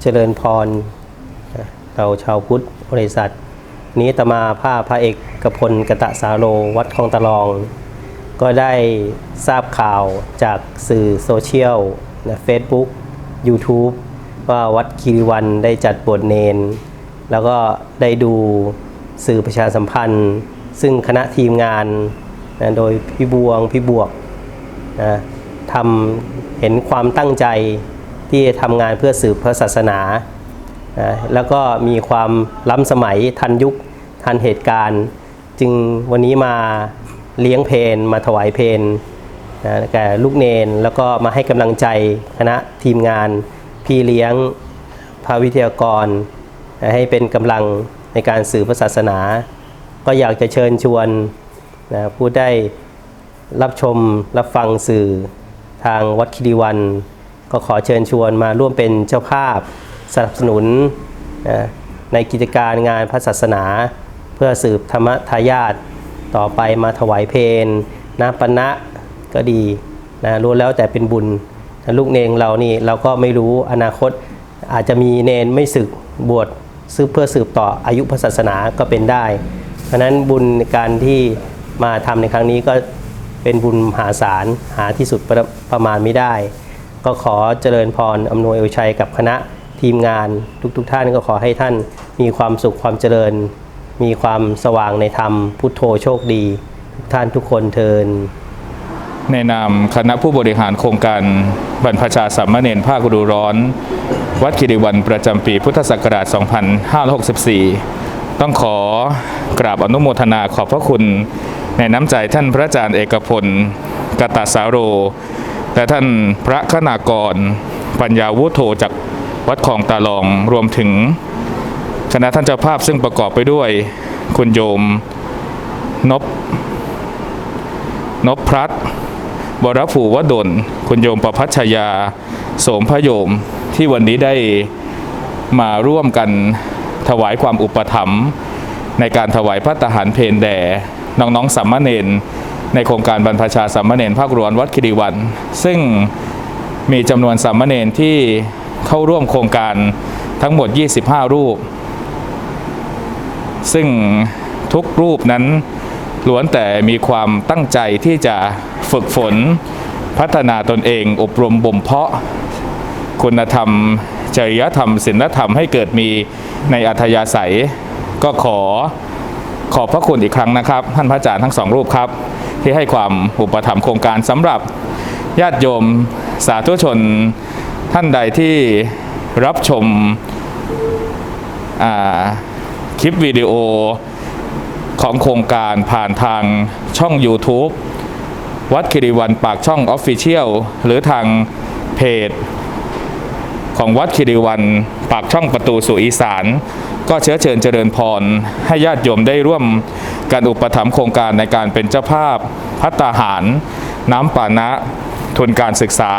เจริญพรอะเราชาวพุทธบริษัท นี้ตมาภาพระเอกกพลกตะสาโลวัดคลองตะลอง ก็ได้ทราบข่าวจากสื่อโซเชียลนะเฟซบุ๊ก YouTube ว่าวัดคีรีวันได้จัดบวชเนน แล้วก็ได้ดูสื่อประชาสัมพันธ์ ซึ่งคณะทีมงานนะโดยพี่บวงพี่บวกนะทำเห็นความตั้งใจ ที่จะทำงานเพื่อสืบพระศาสนานะแล้วก็มีความล้ำสมัยทันยุคทันเหตุการณ์ จึงวันนี้มาเลี้ยงเพลมาถวายเพลนะแก่ลูกเนนแล้วก็มาให้กำลังใจคณะทีมงานพี่เลี้ยงพระวิทยากรนะให้เป็นกำลังในการสืบพระศาสนา ก็อยากจะเชิญชวนนะผู้ได้รับชมรับฟังสื่อทางวัดคิริวัน ก็ขอเชิญชวนมาร่วมเป็นเจ้าภาพสนับสนุนนะในกิจการงานพระศาสนา เพื่อสืบธรรมทายาทต่อไปมาถวายเพลน้ำปณะก็ดีนะรู้แล้วแต่เป็นบุญนะลูกเนงเรานี่เราก็ไม่รู้อนาคตอาจจะมีเนนไม่ศึกบวชซื้อเพื่อสืบต่ออายุพระศาสนาก็เป็นได้ เพราะนั้นบุญการที่มาทำในครั้งนี้ก็เป็นบุญมหาศาลหาที่สุดประประมาณไม่ได้ ก็ขอเจริญพรอำนวยอวยชัยกับคณะทีมงานทุกๆทท่านก็ขอให้ท่านมีความสุขความเจริญ มีความสว่างในธรรม พุทโธโชคดี ทุกท่านทุกคนเทินในนามคณะผู้บริหารโครงการบรรพชาสามเณรภาคฤดูร้อน วัดคิริวันประจำปีพุทธศักราช 2564 ต้องขอกราบอนุโมทนาขอบพระคุณ ในน้ำใจท่านพระอาจารย์เอกพลกตาสาโร และท่านพระคณากร ปัญญาวุโธจากวัดคลองตาลองรวมถึงคณะท่านเจ้าภาพซึ่งประกอบไปด้วยคุณโยมนบนพพรัตบรผูวดลคุณโยมประพัชยา โสมพระโยมที่วันนี้ได้มาร่วมกันถวายความอุปถัมภ์ในการถวายพระตาหารเพนแด่น้องๆสามเณร ในโครงการบรรพชาสามเณรภาครวนวัดคิริวัน ซึ่งมีจำนวนสามเณรที่เข้าร่วมโครงการทั้งหมด 25 รูป ซึ่งทุกรูปนั้นล้วนแต่มีความตั้งใจที่จะฝึกฝนพัฒนาตนเอง อบรมบ่มเพาะ คุณธรรม จริยธรรมศีลธรรมให้เกิดมีในอัธยาศัย ก็ขอขอบพระคุณอีกครั้งนะครับ ท่านพระอาจารย์ทั้งสองรูปครับ ที่ให้ความอุปถัมภ์โครงการสำหรับญาติโยมสาธุชนท่านใดที่รับชมคลิปวิดีโอของโครงการผ่านทางช่อง YouTube วัดคิริวันปากช่อง Official หรือทางเพจ ของวัดคิริวันปากช่องประตูสู่อีสาน ก็เชื้อเชิญเจริญพร ให้ญาติโยมได้ร่วมการอุปถัมภ์โครงการในการเป็นเจ้าภาพพัตตาหาร น้ำปานะทุนการศึกษา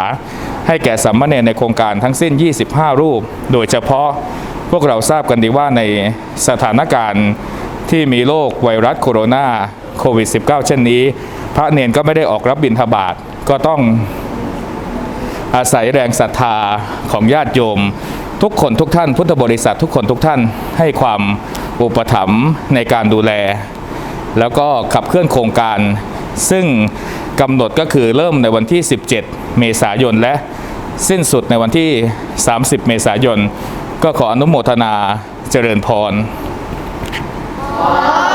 ให้แก่สัมมเนรในโครงการทั้งสิ้น 25 รูป โดยเฉพาะพวกเราทราบกันดีว่าในสถานการณ์ที่มีโรคไวรัสโคโรนาโควิด -19 เช่นนี้ พระเนนก็ไม่ได้ออกรับบิณฑบาตก็ต้อง อาศัยแรงศรัทธาของญาติโยม ทุกคนทุกท่าน พุทธบริษัททุกคนทุกท่านให้ความอุปถัมภ์ในการดูแล แล้วก็ขับเคลื่อนโครงการ ซึ่งกำหนดก็คือเริ่มในวันที่ 17 เมษายนและสิ้นสุดในวันที่ 30 เมษายน ก็ขออนุโมทนาเจริญพรขอ